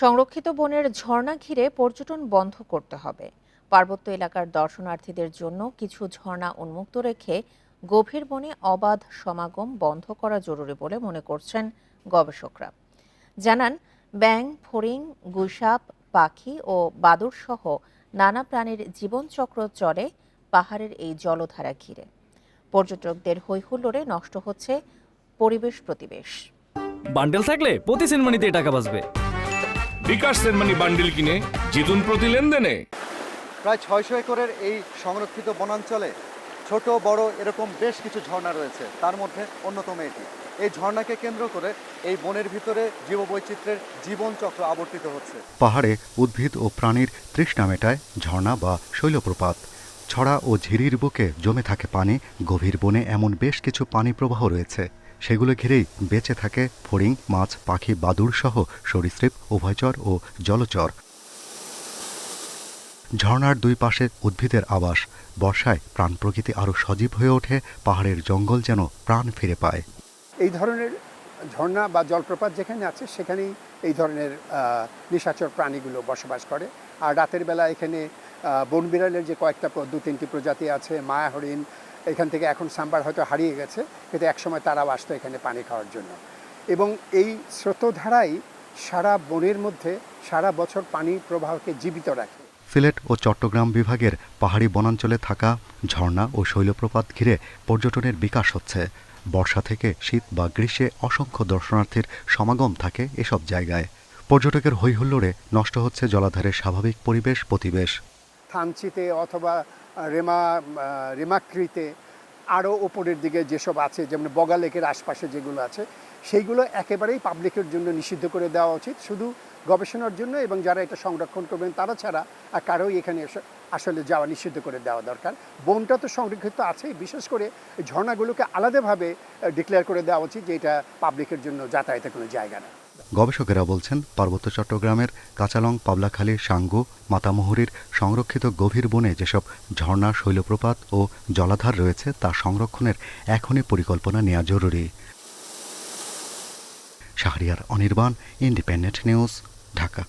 সংরক্ষিত বনের ঝর্ণা ঘিরে পর্যটন বন্ধ করতে হবে। পার্বত্য এলাকার দর্শনার্থীদের জন্য কিছু ঝর্ণা উন্মুক্ত রেখে গভীর বনে অবাধ সমাগম বন্ধ করা জরুরি বলে মনে করছেন গবেষকরা। জানান ব্যাং ফড়িং, গুইসাপ, পাখি ও বাদুড় সহ নানা প্রাণীর জীবনচক্র চলে পাহাড়ের এই জলধারা ঘিরে। পর্যটকদের হৈহুল্লোড়ে নষ্ট হচ্ছে পরিবেশ প্রতিবেশ। বান্ডেল থাকলে প্রতি সেনমানিতে টাকা বাঁচবে। বিকাশ সেনমানি বান্ডিল কিনে জিতুন প্রতি লেনদেনে। প্রায় ছয়শো একরের এই সংরক্ষিত বনাঞ্চলে ছোট বড় এরকম বেশ কিছু ঝর্ণা রয়েছে। তার মধ্যে অন্যতম এটি। এই ঝর্ণাকে কেন্দ্র করে এই বনের ভিতরে জীববৈচিত্র্যের জীবনচক্র আবর্তিত হচ্ছে। পাহাড়ে উদ্ভিদ ও প্রাণীর তৃষ্ণা মেটায় ঝর্ণা বা শৈলপ্রপাত। ছড়া ও ঝিরির বুকে জমে থাকে পানি গভীর বনে এমন বেশ কিছু পানি প্রবাহ রয়েছে। সেগুলো ঘিরেই বেঁচে থাকে ফড়িং, মাছ, পাখি, বাদুড় সহ সরীসৃপ, উভয়চর ও জলচর। ঝর্ণার দুই পাশে উদ্ভিদের আবাস। বর্ষায় প্রাণ প্রকৃতি আরও সজীব হয়ে ওঠে, পাহাড়ের জঙ্গল যেন প্রাণ ফিরে পায়। এই ধরনের ঝর্ণা বা জলপ্রপাত যেখানে আছে, সেখানেই এই ধরনের নিশাচর প্রাণীগুলো বসবাস করে। আর রাতের বেলা এখানে বন বিড়ালের যে কয়েকটা দু তিনটি প্রজাতি আছে, মায়া হরিণ, এখান থেকে এখন সাম্বার হয়তো হারিয়ে গেছে, কিন্তু একসময় তারাও আসতো এখানে পানি খাওয়ার জন্য। এবং এই স্রোতধারাই সারা বনের মধ্যে সারা বছর পানি প্রবাহকে জীবিত রাখে। সিলেট ও চট্টগ্রাম বিভাগের পাহাড়ি বনাঞ্চলে থাকা ঝর্ণা ও শৈলপ্রপাত ঘিরে পর্যটনের বিকাশ হচ্ছে। বর্ষা থেকে শীত বা গ্রীষ্মে অসংখ্য দর্শনার্থীর সমাগম থাকে এসব জায়গায়। পর্যটকের হৈহুল্লোড়ে নষ্ট হচ্ছে জলাধারের স্বাভাবিক পরিবেশ প্রতিবেশ। থানচিতে অথবা রেমা আহ, রেমাক্রিতে আরও ওপরের দিকে যেসব আছে যেমন বগা লেকের আশপাশে যেগুলো আছে সেইগুলো একেবারেই পাবলিকের জন্য নিষিদ্ধ করে দেওয়া উচিত। শুধু গবেষণার জন্য এবং যারা এটা সংরক্ষণ করবেন, তারা ছাড়া আর কারোই এখানে আসলে যাওয়া নিষিদ্ধ করে দেওয়া দরকার। বনটা তো সংরক্ষিত আছেই, বিশেষ করে ঝর্ণাগুলোকে আলাদাভাবে ডিক্লেয়ার করে দেওয়া উচিত যে এটা পাবলিকের জন্য যাতায়াতের কোনো জায়গা না। গবেষকেরা বলছেন, পার্বত্য চট্টগ্রামের কাঁচালং, পাবলাখালী, সাঙ্গু, মাতামুহুরির সংরক্ষিত গভীর বনে যেসব ঝর্ণা, শৈলপ্রপাত ও জলাধার রয়েছে, তা সংরক্ষণের এখনই পরিকল্পনা নেওয়া জরুরি। Shahriar Anirban independent news Dhaka.